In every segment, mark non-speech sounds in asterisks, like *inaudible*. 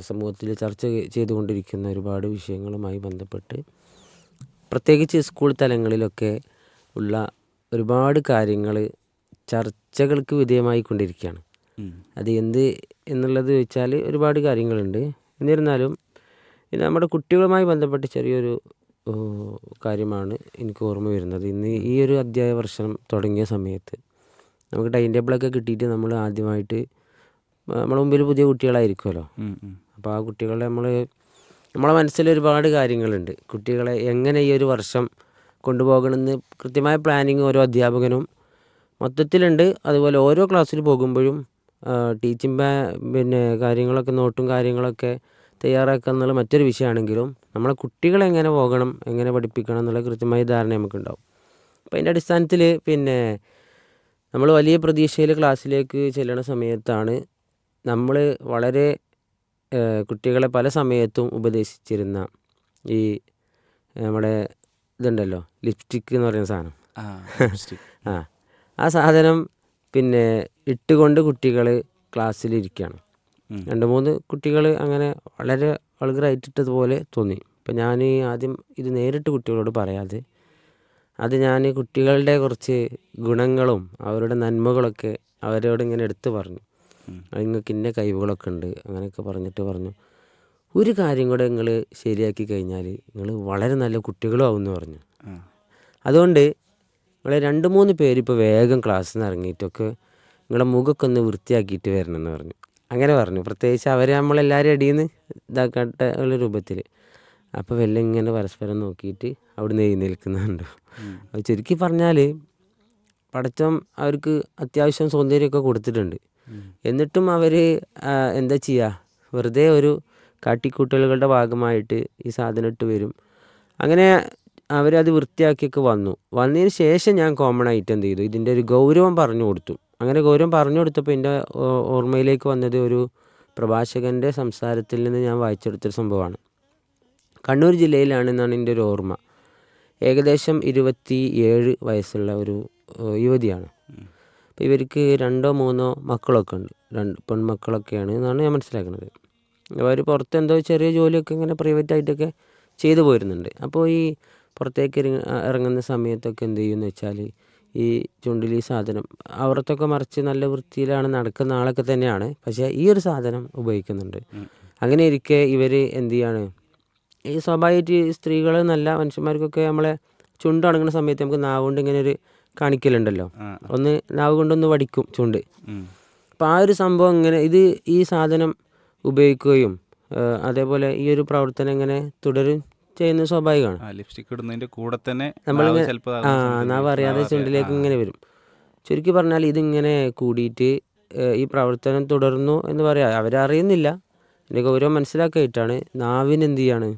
സമൂഹത്തിൽ ചർച്ച ചെയ്തുകൊണ്ടിരിക്കുന്ന ഒരുപാട് വിഷയങ്ങളുമായി ബന്ധപ്പെട്ട് പ്രത്യേകിച്ച് സ്കൂൾ തലങ്ങളിലൊക്കെ ഉള്ള ഒരുപാട് കാര്യങ്ങൾ ചർച്ചകൾക്ക് വിധേയമായിക്കൊണ്ടിരിക്കുകയാണ്. അത് എന്ത് എന്നുള്ളത് വെച്ചാൽ ഒരുപാട് കാര്യങ്ങളുണ്ട്. എന്നിരുന്നാലും ഇത് നമ്മുടെ കുട്ടികളുമായി ബന്ധപ്പെട്ട് ചെറിയൊരു കാര്യമാണ് എനിക്ക് ഓർമ്മ വരുന്നത്. ഇന്ന് ഈ ഒരു അധ്യായ വർഷം തുടങ്ങിയ സമയത്ത് നമുക്ക് ടൈം ടേബിളൊക്കെ കിട്ടിയിട്ട് നമ്മൾ ആദ്യമായിട്ട് നമ്മുടെ മുമ്പിൽ പുതിയ കുട്ടികളായിരിക്കുമല്ലോ. അപ്പോൾ ആ കുട്ടികളെ നമ്മൾ നമ്മളെ മനസ്സിൽ ഒരുപാട് കാര്യങ്ങളുണ്ട്. കുട്ടികളെ എങ്ങനെ ഈ ഒരു വർഷം കൊണ്ടുപോകണമെന്ന് കൃത്യമായ പ്ലാനിങ് ഓരോ അധ്യാപകനും മൊത്തത്തിലുണ്ട്. അതുപോലെ ഓരോ ക്ലാസ്സിൽ പോകുമ്പോഴും ടീച്ചിങ് പിന്നെ കാര്യങ്ങളൊക്കെ നോട്ടും കാര്യങ്ങളൊക്കെ തയ്യാറാക്കുക എന്നുള്ള മറ്റൊരു വിഷയമാണെങ്കിലും നമ്മളെ കുട്ടികളെ എങ്ങനെ പോകണം എങ്ങനെ പഠിപ്പിക്കണം എന്നുള്ള കൃത്യമായ ധാരണ നമുക്കുണ്ടാവും. അപ്പോൾ അതിന്റെ അടിസ്ഥാനത്തിൽ പിന്നെ നമ്മൾ വലിയ പ്രതീക്ഷയിൽ ക്ലാസ്സിലേക്ക് ചെല്ലണ സമയത്താണ് നമ്മൾ വളരെ കുട്ടികളെ പല സമയത്തും ഉപദേശിച്ചിരുന്ന ഈ നമ്മുടെ ഇതുണ്ടല്ലോ ലിപ്സ്റ്റിക് എന്ന് പറയുന്ന സാധനം. *laughs* ആ ആ സാധനം പിന്നെ ഇട്ടുകൊണ്ട് കുട്ടികൾ ക്ലാസ്സിലിരിക്കുകയാണ് രണ്ട് മൂന്ന് കുട്ടികൾ അങ്ങനെ വളരെ വൾഗറായിട്ടിട്ടതുപോലെ തോന്നി. അപ്പം ഞാൻ ആദ്യം ഇത് നേരിട്ട് കുട്ടികളോട് പറയാതെ അത് ഞാൻ കുട്ടികളുടെ കുറച്ച് ഗുണങ്ങളും അവരുടെ നന്മകളൊക്കെ അവരോട് ഇങ്ങനെ എടുത്തു പറഞ്ഞു. നിങ്ങൾക്ക് ഇന്ന കഴിവുകളൊക്കെ ഉണ്ട്. അങ്ങനെയൊക്കെ പറഞ്ഞിട്ട് പറഞ്ഞു. ഒരു കാര്യം കൂടെ നിങ്ങൾ ശരിയാക്കി കഴിഞ്ഞാൽ നിങ്ങൾ വളരെ നല്ല കുട്ടികളും ആവും എന്ന് പറഞ്ഞു. അതുകൊണ്ട് നിങ്ങളെ രണ്ട് മൂന്ന് പേര് ഇപ്പോൾ വേഗം ക്ലാസ്സിൽ നിന്ന് ഇറങ്ങിയിട്ടൊക്കെ നിങ്ങളുടെ മുഖമൊക്കെ ഒന്ന് വൃത്തിയാക്കിയിട്ട് വരണമെന്ന് പറഞ്ഞു. അങ്ങനെ പറഞ്ഞു. പ്രത്യേകിച്ച് അവർ നമ്മളെല്ലാവരും അടിയിൽ നിന്ന് ഇതാക്കട്ടെ ഉള്ള രൂപത്തിൽ. അപ്പോൾ വല്ല ഇങ്ങനെ പരസ്പരം നോക്കിയിട്ട് അവിടുന്ന് എഴുന്നേൽക്കുന്നുണ്ട്. അപ്പോൾ ചുരുക്കി പറഞ്ഞാൽ പടച്ചം അവർക്ക് അത്യാവശ്യം സൗന്ദര്യമൊക്കെ കൊടുത്തിട്ടുണ്ട്. എന്നിട്ടും അവർ എന്താ ചെയ്യുക വെറുതെ ഒരു കാട്ടിക്കൂട്ടലുകളുടെ ഭാഗമായിട്ട് ഈ സാധനം ഇട്ട് വരും. അങ്ങനെ അവരത് വൃത്തിയാക്കിയൊക്കെ വന്നു. വന്നതിന് ശേഷം ഞാൻ കോമൺ ആയിട്ട് എന്ത് ചെയ്തു? ഇതിന്റെ ഒരു ഗൗരവം പറഞ്ഞു കൊടുത്തു. അങ്ങനെ ഗൗരവം പറഞ്ഞു കൊടുത്തപ്പോൾ എന്റെ ഓർമ്മയിലേക്ക് വന്നത് ഒരു പ്രഭാഷകന്റെ സംസാരത്തിൽ നിന്ന് ഞാൻ വായിച്ചെടുത്തൊരു സംഭവമാണ്. കണ്ണൂർ ജില്ലയിലാണെന്നാണ് എന്റെ ഒരു ഓർമ്മ. ഏകദേശം ഇരുപത്തി ഏഴ് വയസ്സുള്ള ഒരു യുവതിയാണ്. അപ്പോൾ ഇവർക്ക് രണ്ടോ മൂന്നോ മക്കളൊക്കെ ഉണ്ട്. രണ്ട് പെൺമക്കളൊക്കെയാണ് എന്നാണ് ഞാൻ മനസ്സിലാക്കുന്നത്. അവർ പുറത്ത് എന്തോ ചെറിയ ജോലിയൊക്കെ ഇങ്ങനെ പ്രൈവറ്റ് ആയിട്ടൊക്കെ ചെയ്തു പോരുന്നുണ്ട്. അപ്പോൾ ഈ പുറത്തേക്ക് ഇറങ്ങ- ഇറങ്ങുന്ന സമയത്തൊക്കെ എന്ത് ചെയ്യുമെന്ന് വെച്ചാൽ ഈ ചുണ്ടിൽ ഈ സാധനം അവർക്കൊക്കെ മറിച്ച് നല്ല വൃത്തിയിലാണ് നടക്കുന്ന ആളൊക്കെ തന്നെയാണ്. പക്ഷേ ഈ ഒരു സാധനം ഉപയോഗിക്കുന്നുണ്ട്. അങ്ങനെ ഇരിക്കെ ഇവർ എന്ത് ചെയ്യാണ് ഈ സ്വാഭാവികമായിട്ട് സ്ത്രീകൾ നല്ല മനുഷ്യന്മാർക്കൊക്കെ നമ്മളെ ചുണ്ടടങ്ങുന്ന സമയത്ത് നമുക്ക് നാവുകൊണ്ട് ഇങ്ങനെ ഒരു കാണിക്കലുണ്ടല്ലോ. ഒന്ന് നാവ് കൊണ്ടൊന്ന് വടിക്കും ചൂണ്ട്. അപ്പോൾ ആ ഒരു സംഭവം ഇങ്ങനെ ഇത് ഈ സാധനം ഉപയോഗിക്കുകയും അതേപോലെ ഈ ഒരു പ്രവർത്തനം ഇങ്ങനെ തുടരും ചെയ്യുന്നത് സ്വാഭാവികമാണ്. ലിപ്സ്റ്റിക് ഇടുന്നതിന്റെ കൂടെ തന്നെ നമ്മൾ ആ നാവ് അറിയാതെ ചുണ്ടിലേക്ക് ഇങ്ങനെ വരും. ചുരുക്കി പറഞ്ഞാൽ ഇതിങ്ങനെ കൂടിയിട്ട് ഈ പ്രവർത്തനം തുടർന്നു എന്ന് പറയാം. അവരറിയുന്നില്ല. എന്റെ ഗൗരവം മനസ്സിലാക്കിയിട്ടാണ് നാവിന് എന്ത് ചെയ്യാണ്?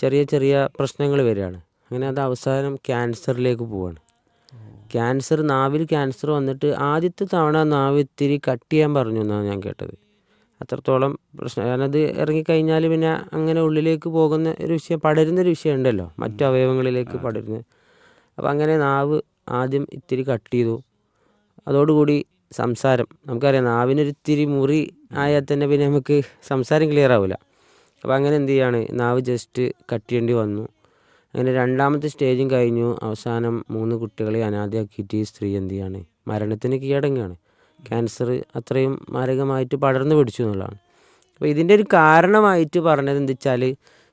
ചെറിയ ചെറിയ പ്രശ്നങ്ങൾ വരികയാണ്. അങ്ങനെ അത് അവസാനം ക്യാൻസറിലേക്ക് പോവാണ്. ക്യാൻസർ നാവിൽ ക്യാൻസർ വന്നിട്ട് ആദ്യത്തെ തവണ നാവ് ഇത്തിരി കട്ട് ചെയ്യാൻ പറഞ്ഞു എന്നാണ് ഞാൻ കേട്ടത്. അത്രത്തോളം പ്രശ്നം. കാരണം അത് ഇറങ്ങിക്കഴിഞ്ഞാൽ പിന്നെ അങ്ങനെ ഉള്ളിലേക്ക് പോകുന്ന ഒരു വിഷയം പടരുന്ന ഒരു വിഷയം ഉണ്ടല്ലോ മറ്റു അവയവങ്ങളിലേക്ക് പടരുന്നത് അപ്പോൾ അങ്ങനെ നാവ് ആദ്യം ഇത്തിരി കട്ട് ചെയ്തു. അതോടുകൂടി സംസാരം. നമുക്കറിയാം നാവിനൊരിത്തിരി മുറി ആയാൽ തന്നെ പിന്നെ നമുക്ക് സംസാരം ക്ലിയർ ആവില്ല അപ്പോൾ അങ്ങനെ എന്ത് ചെയ്യാണ്? നാവ് ജസ്റ്റ് കട്ട് ചെയ്യേണ്ടി വന്നു. അങ്ങനെ രണ്ടാമത്തെ സ്റ്റേജും കഴിഞ്ഞു. അവസാനം മൂന്ന് കുട്ടികളെ അനാഥയാക്കിയിട്ട് ഈ സ്ത്രീ എന്ത് ചെയ്യാണ്? മരണത്തിന് കീഴടങ്ങുകയാണ്. ക്യാൻസർ അത്രയും മാരകമായിട്ട് പടർന്നു പിടിച്ചു എന്നുള്ളതാണ്. അപ്പോൾ ഇതിന്റെ ഒരു കാരണമായിട്ട് പറഞ്ഞത് എന്താ വെച്ചാൽ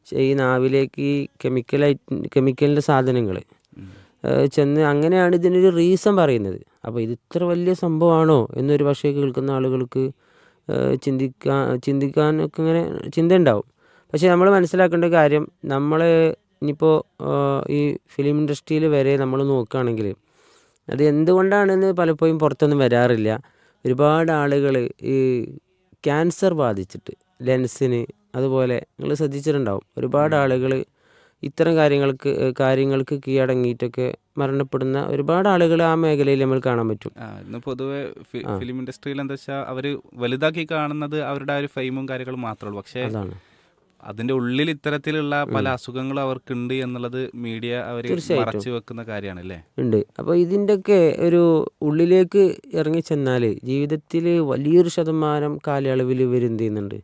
ഈ നാവിലേക്ക് ഈ കെമിക്കലായിട്ട് കെമിക്കലിന്റെ സാധനങ്ങൾ ചെന്ന് അങ്ങനെയാണ് ഇതിനൊരു റീസൺ പറയുന്നത്. അപ്പോൾ ഇത് ഇത്ര വലിയ സംഭവമാണോ എന്നൊരു പക്ഷേ കേൾക്കുന്ന ആളുകൾക്ക് ചിന്തിക്കാൻ ചിന്തിക്കാനൊക്കെ ഇങ്ങനെ ചിന്ത ഉണ്ടാവും പക്ഷേ നമ്മൾ മനസ്സിലാക്കേണ്ട കാര്യം നമ്മൾ ഇനിയിപ്പോൾ ഈ ഫിലിം ഇൻഡസ്ട്രിയിൽ വരെ നമ്മൾ നോക്കുകയാണെങ്കിൽ അത് എന്തുകൊണ്ടാണെന്ന് പലപ്പോഴും പുറത്തൊന്നും വരാറില്ല. ഒരുപാട് ആളുകൾ ഈ ക്യാൻസർ ബാധിച്ചിട്ട് ലെൻസിന് അതുപോലെ നിങ്ങൾ ശ്രദ്ധിച്ചിട്ടുണ്ടാവും. ഒരുപാട് ആളുകൾ ഇത്തരം കാര്യങ്ങൾക്ക് കാര്യങ്ങൾക്ക് കീഴടങ്ങിയിട്ടൊക്കെ മരണപ്പെടുന്ന ഒരുപാട് ആളുകൾ ആ മേഖലയിൽ നമ്മൾ കാണാൻ പറ്റും. പൊതുവേ ഇന്ന് പൊതുവെ ഫിലിം ഇൻഡസ്ട്രിയിൽ എന്താ വെച്ചാൽ അവർ വലുതാക്കി കാണുന്നത് അവരുടെ ആ ഒരു ഫെയിമും കാര്യങ്ങളും മാത്രമേ ഉള്ളൂ. പക്ഷേ അതാണ്. അതിന്റെ ഉള്ളിൽ ഇത്തരത്തിലുള്ള പല അസുഖങ്ങളും അവർക്കുണ്ട് എന്നുള്ളത് മീഡിയ അവർ മറച്ചു വെക്കുന്ന കാര്യമാണ് അല്ലേ ഉണ്ട്. അപ്പോൾ ഇതിന്റെയൊക്കെ ഒരു ഉള്ളിലേക്ക് ഇറങ്ങി ചെന്നാൽ ജീവിതത്തിൽ വലിയൊരു ശതമാനം കാലയളവിൽ ഇവർ എന്ത് ചെയ്യുന്നുണ്ട്?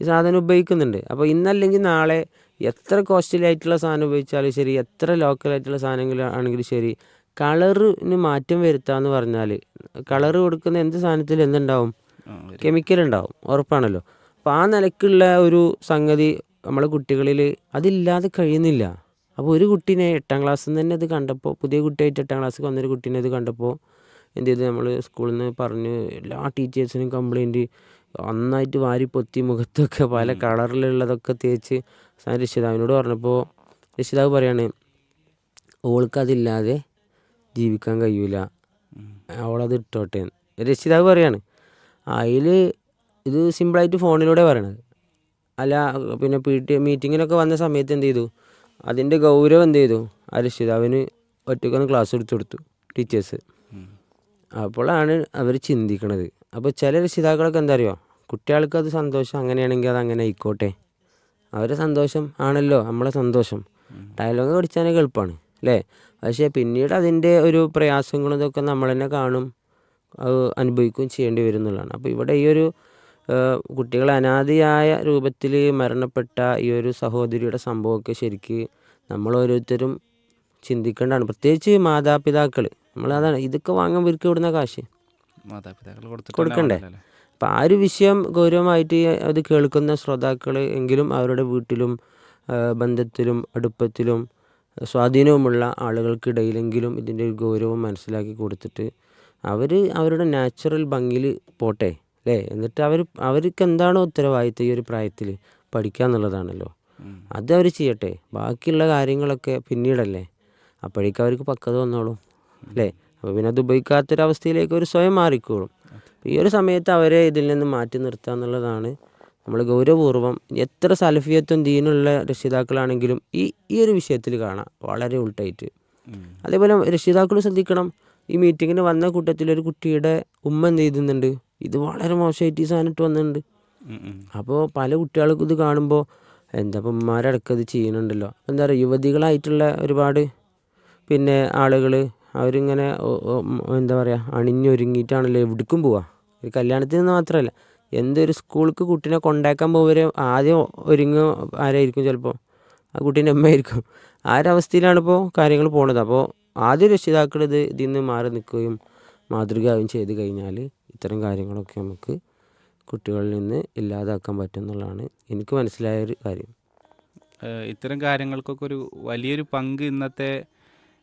ഈ സാധനം ഉപയോഗിക്കുന്നുണ്ട്. അപ്പോൾ ഇന്നല്ലെങ്കിൽ നാളെ എത്ര കോസ്റ്റ്ലി ആയിട്ടുള്ള സാധനം ഉപയോഗിച്ചാലും ശരി എത്ര ലോക്കൽ ആയിട്ടുള്ള സാധനങ്ങൾ ആണെങ്കിലും ശരി കളറിന് മാറ്റം വരുത്താന്ന് പറഞ്ഞാൽ കളർ കൊടുക്കുന്ന എന്ത് സാധനത്തിൽ എന്തുണ്ടാവും? കെമിക്കൽ ഉണ്ടാവും. ഉറപ്പാണല്ലോ. അപ്പോൾ ആ നിലക്കുള്ള ഒരു സംഗതി നമ്മളെ കുട്ടികളിൽ അതില്ലാതെ കഴിയുന്നില്ല. അപ്പോൾ ഒരു കുട്ടീനെ എട്ടാം ക്ലാസ്സിൽ നിന്ന് തന്നെ ഇത് കണ്ടപ്പോൾ പുതിയ കുട്ടിയായിട്ട് എട്ടാം ക്ലാസ്സിൽ വന്നൊരു കുട്ടീനെ ഇത് കണ്ടപ്പോൾ എന്ത് ചെയ്തു? നമ്മൾ സ്കൂളിൽ നിന്ന് പറഞ്ഞ് എല്ലാ ടീച്ചേഴ്സിനും കംപ്ലൈന്റ് നന്നായിട്ട് വാരി പൊത്തി മുഖത്തൊക്കെ പല കളറിലുള്ളതൊക്കെ തേച്ച് രക്ഷിതാവിനോട് പറഞ്ഞപ്പോൾ രക്ഷിതാവ് പറയാണ് ഓൾക്കതില്ലാതെ ജീവിക്കാൻ കഴിയൂല. അവളത് ഇട്ടോട്ടെ. രക്ഷിതാവ് പറയാണ് അതിൽ ഇത് സിമ്പിളായിട്ട് ഫോണിലൂടെ പറയണത്. അല്ല പിന്നെ പി ടി മീറ്റിങ്ങിനൊക്കെ വന്ന സമയത്ത് എന്ത് ചെയ്തു? അതിന്റെ ഗൗരവം എന്ത് ചെയ്തു? ആ അവന് ഒറ്റക്കൊന്ന് ക്ലാസ് എടുത്തു കൊടുത്തു ടീച്ചേഴ്സ്. അപ്പോഴാണ് അവർ ചിന്തിക്കണത്. അപ്പോൾ ചില രക്ഷിതാക്കളൊക്കെ എന്താ അറിയോ? കുട്ടികൾക്ക് അത് സന്തോഷം അങ്ങനെയാണെങ്കിൽ അത് അങ്ങനെ ആയിക്കോട്ടെ. അവരെ സന്തോഷം ആണല്ലോ നമ്മളെ സന്തോഷം. ഡയലോഗ് പഠിച്ചാനൊക്കെ എളുപ്പമാണ് അല്ലേ? പക്ഷേ പിന്നീട് അതിന്റെ ഒരു പ്രയാസങ്ങളും ഇതൊക്കെ നമ്മൾ തന്നെ കാണും അത് അനുഭവിക്കുകയും ചെയ്യേണ്ടി വരും എന്നുള്ളതാണ്. അപ്പോൾ ഇവിടെ ഈ ഒരു കുട്ടികൾ അനാദിയായ രൂപത്തിൽ മരണപ്പെട്ട ഈ ഒരു സഹോദരിയുടെ സംഭവമൊക്കെ ശരിക്ക് നമ്മൾ ഓരോരുത്തരും ചിന്തിക്കേണ്ടതാണ്. പ്രത്യേകിച്ച് മാതാപിതാക്കൾ. നമ്മളതാണ് ഇതൊക്കെ വാങ്ങാൻ ഇവർക്ക് ഇവിടുന്ന കാശ്. കൊടുക്കണ്ടേ? അപ്പം ആ ഒരു വിഷയം ഗൗരവമായിട്ട് അത് കേൾക്കുന്ന ശ്രോതാക്കൾ എങ്കിലും അവരുടെ വീട്ടിലും ബന്ധത്തിലും അടുപ്പത്തിലും സ്വാധീനവുമുള്ള ആളുകൾക്കിടയിലെങ്കിലും ഇതിന്റെ ഒരു ഗൗരവം മനസ്സിലാക്കി കൊടുത്തിട്ട് അവർ അവരുടെ നാച്ചുറൽ ഭംഗിയിൽ പോട്ടെ. അല്ലേ എന്നിട്ട് അവർ അവർക്ക് എന്താണോ ഉത്തരവാദിത്തം ഈ ഒരു പ്രായത്തിൽ പഠിക്കുക എന്നുള്ളതാണല്ലോ. അത് അവർ ചെയ്യട്ടെ. ബാക്കിയുള്ള കാര്യങ്ങളൊക്കെ പിന്നീടല്ലേ? അപ്പോഴേക്കും അവർക്ക് പക്വത വന്നോളും. അല്ലേ അപ്പോൾ പിന്നെ അത് ഉപയോഗിക്കാത്തൊരവസ്ഥയിലേക്ക് ഒരു സ്വയം മാറിക്കോളും. ഈ ഒരു സമയത്ത് അവരെ ഇതിൽ നിന്ന് മാറ്റി നിർത്തുക എന്നുള്ളതാണ് നമ്മൾ ഗൗരവപൂർവം എത്ര സലഫിയത്വം ദീനുള്ള രക്ഷിതാക്കളാണെങ്കിലും ഈ ഈ ഒരു വിഷയത്തിൽ കാണാം. വളരെ ഉൾട്ടായിട്ട്. അതേപോലെ രക്ഷിതാക്കൾ ശ്രദ്ധിക്കണം. ഈ മീറ്റിങ്ങിന് വന്ന കൂട്ടത്തിൽ ഒരു കുട്ടിയുടെ ഉമ്മ എന്ത് ചെയ്യുന്നുണ്ട് ഇത് വളരെ മോശമായിട്ട് ഈ സാധനം ഇട്ട് വന്നിട്ടുണ്ട്. അപ്പോൾ പല കുട്ടികൾക്കും ഇത് കാണുമ്പോൾ എന്താ ഇപ്പം ഉമ്മാരടക്കം ഇത് ചെയ്യുന്നുണ്ടല്ലോ എന്താ പറയുക യുവതികളായിട്ടുള്ള ഒരുപാട് പിന്നെ ആളുകൾ അവരിങ്ങനെ എന്താ പറയുക അണിഞ്ഞൊരുങ്ങിയിട്ടാണല്ലോ എവിടേക്കും പോവുക ഒരു കല്യാണത്തിന് നിന്ന് മാത്രമല്ല എന്തൊരു സ്കൂൾക്ക് കുട്ടീനെ കൊണ്ടാക്കാൻ പോകുവരെ ആദ്യം ഒരുങ്ങ ആരായിരിക്കും ചിലപ്പോൾ ആ കുട്ടീന്റെ അമ്മയായിരിക്കും. ആ ഒരവസ്ഥയിലാണിപ്പോൾ കാര്യങ്ങൾ പോണത്. അപ്പോൾ ആദ്യം രക്ഷിതാക്കൾ ഇത് ഇതിൽ നിന്ന് മാറി നിൽക്കുകയും മാതൃകയാവുകയും ചെയ്ത് കഴിഞ്ഞാൽ ഇത്തരം കാര്യങ്ങളൊക്കെ നമുക്ക് കുട്ടികളിൽ നിന്ന് ഇല്ലാതാക്കാൻ പറ്റും എന്നുള്ളതാണ് എനിക്ക് മനസ്സിലായ ഒരു കാര്യം ഇത്തരം കാര്യങ്ങൾക്കൊക്കെ ഒരു വലിയൊരു പങ്ക് ഇന്നത്തെ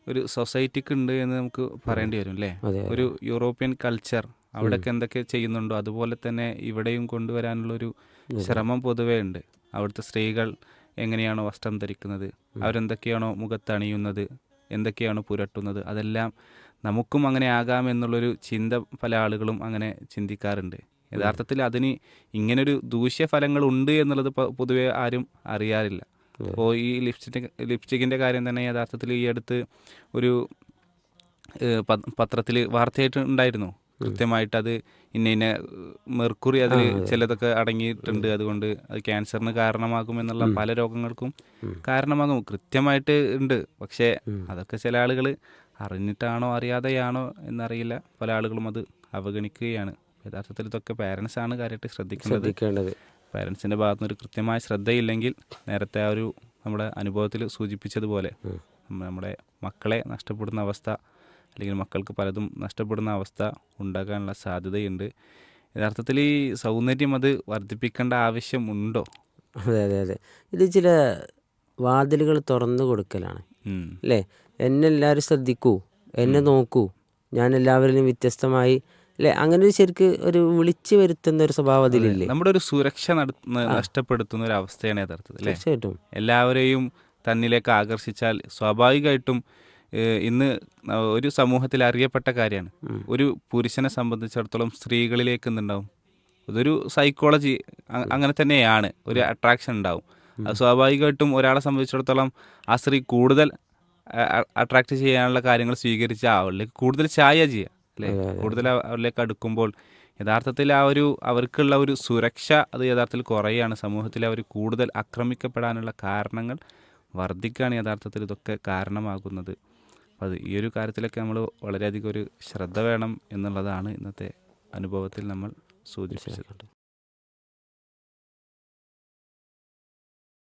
ഒരു സൊസൈറ്റിക്ക് ഉണ്ട് എന്ന് നമുക്ക് പറയേണ്ടി വരും അല്ലേ? ഒരു യൂറോപ്യൻ കൾച്ചർ അവിടെയൊക്കെ എന്തൊക്കെ ചെയ്യുന്നുണ്ടോ? അതുപോലെ തന്നെ ഇവിടെയും കൊണ്ടുവരാനുള്ളൊരു ശ്രമം പൊതുവേ ഉണ്ട്. അവിടുത്തെ സ്ത്രീകൾ എങ്ങനെയാണോ വസ്ത്രം ധരിക്കുന്നത്? അവരെന്തൊക്കെയാണോ മുഖത്തണിയുന്നത്? എന്തൊക്കെയാണോ പുരട്ടുന്നത്? അതെല്ലാം നമുക്കും അങ്ങനെ ആകാം എന്നുള്ളൊരു ചിന്ത പല ആളുകളും അങ്ങനെ ചിന്തിക്കാറുണ്ട്. യഥാർത്ഥത്തിൽ അതിന് ഇങ്ങനൊരു ദൂഷ്യഫലങ്ങൾ ഉണ്ട് എന്നുള്ളത് പൊതുവെ ആരും അറിയാറില്ല. അപ്പോൾ ഈ ലിപ്സ്റ്റിക് ലിപ്സ്റ്റിക്കിന്റെ കാര്യം തന്നെ യഥാർത്ഥത്തിൽ ഈ അടുത്ത് ഒരു പത്രത്തിൽ വാർത്തയായിട്ട് ഉണ്ടായിരുന്നു. കൃത്യമായിട്ട് അത് ഇന്ന ഇന്ന മെർക്കുറി അതിൽ ചിലതൊക്കെ അടങ്ങിയിട്ടുണ്ട്. അതുകൊണ്ട് അത് ക്യാൻസറിന് കാരണമാകും എന്നുള്ള പല രോഗങ്ങൾക്കും കാരണമാകും. കൃത്യമായിട്ട് ഉണ്ട്. പക്ഷേ അതൊക്കെ ചില ആളുകൾ അറിഞ്ഞിട്ടാണോ അറിയാതെയാണോ എന്നറിയില്ല. പല ആളുകളും അത് അവഗണിക്കുകയാണ്. യഥാർത്ഥത്തിൽ ഇതൊക്കെ ആണ് കാര്യമായിട്ട് ശ്രദ്ധിക്കേണ്ടത്. പാരൻസിന്റെ ഭാഗത്തു നിന്ന് ഒരു കൃത്യമായ ശ്രദ്ധയില്ലെങ്കിൽ നേരത്തെ ആ ഒരു നമ്മുടെ അനുഭവത്തിൽ സൂചിപ്പിച്ചതുപോലെ നമ്മുടെ മക്കളെ നഷ്ടപ്പെടുന്ന അവസ്ഥ അല്ലെങ്കിൽ മക്കൾക്ക് പലതും നഷ്ടപ്പെടുന്ന അവസ്ഥ ഉണ്ടാകാനുള്ള സാധ്യതയുണ്ട്. യഥാർത്ഥത്തിൽ ഈ സൗന്ദര്യം അത് വർദ്ധിപ്പിക്കേണ്ട ആവശ്യമുണ്ടോ അതെ അതെ അതെ. ഇത് ചില വാതിലുകൾ തുറന്നു കൊടുക്കലാണ്. അല്ലേ എന്നെ എല്ലാവരും ശ്രദ്ധിക്കൂ. എന്നെ നോക്കൂ. ഞാൻ എല്ലാവരിലും വ്യത്യസ്തമായി അല്ലെ അങ്ങനെ ഒരു ശരിക്ക് ഒരു വിളിച്ചു വരുത്തുന്ന ഒരു സ്വഭാവം അതിലില്ലേ? നമ്മുടെ ഒരു സുരക്ഷ നഷ്ടപ്പെടുത്തുന്ന ഒരു അവസ്ഥയാണ് യഥാർത്ഥത്തിൽ തീർച്ചയായിട്ടും. എല്ലാവരെയും തന്നിലേക്ക് ആകർഷിച്ചാൽ സ്വാഭാവികമായിട്ടും ഇന്ന് ഒരു സമൂഹത്തിൽ അറിയപ്പെട്ട കാര്യമാണ്. ഒരു പുരുഷനെ സംബന്ധിച്ചിടത്തോളം സ്ത്രീകളിലേക്ക് എന്തുണ്ടാവും? അതൊരു സൈക്കോളജി അങ്ങനെ തന്നെയാണ്. ഒരു അട്രാക്ഷൻ ഉണ്ടാവും. സ്വാഭാവികമായിട്ടും ഒരാളെ സംബന്ധിച്ചിടത്തോളം ആ സ്ത്രീ കൂടുതൽ അട്രാക്ട് ചെയ്യാനുള്ള കാര്യങ്ങൾ സ്വീകരിച്ച് അവളിലേക്ക് കൂടുതൽ ചായ ചെയ്യുക അല്ലേ? കൂടുതൽ അവ- അവരിലേക്ക് അടുക്കുമ്പോൾ യഥാർത്ഥത്തിൽ ആ ഒരു അവർക്കുള്ള ഒരു സുരക്ഷ അത് യഥാർത്ഥത്തിൽ കുറയാണ്. സമൂഹത്തിൽ അവർ കൂടുതൽ ആക്രമിക്കപ്പെടാനുള്ള കാരണങ്ങൾ വർദ്ധിക്കുകയാണ് യഥാർത്ഥത്തിൽ ഇതൊക്കെ കാരണമാകുന്നത്. അത് ഈ ഒരു കാര്യത്തിലൊക്കെ നമ്മൾ വളരെയധികം ഒരു ശ്രദ്ധ വേണം എന്നുള്ളതാണ് ഇന്നത്തെ അനുഭവത്തിൽ നമ്മൾ സൂചിപ്പിച്ചത്.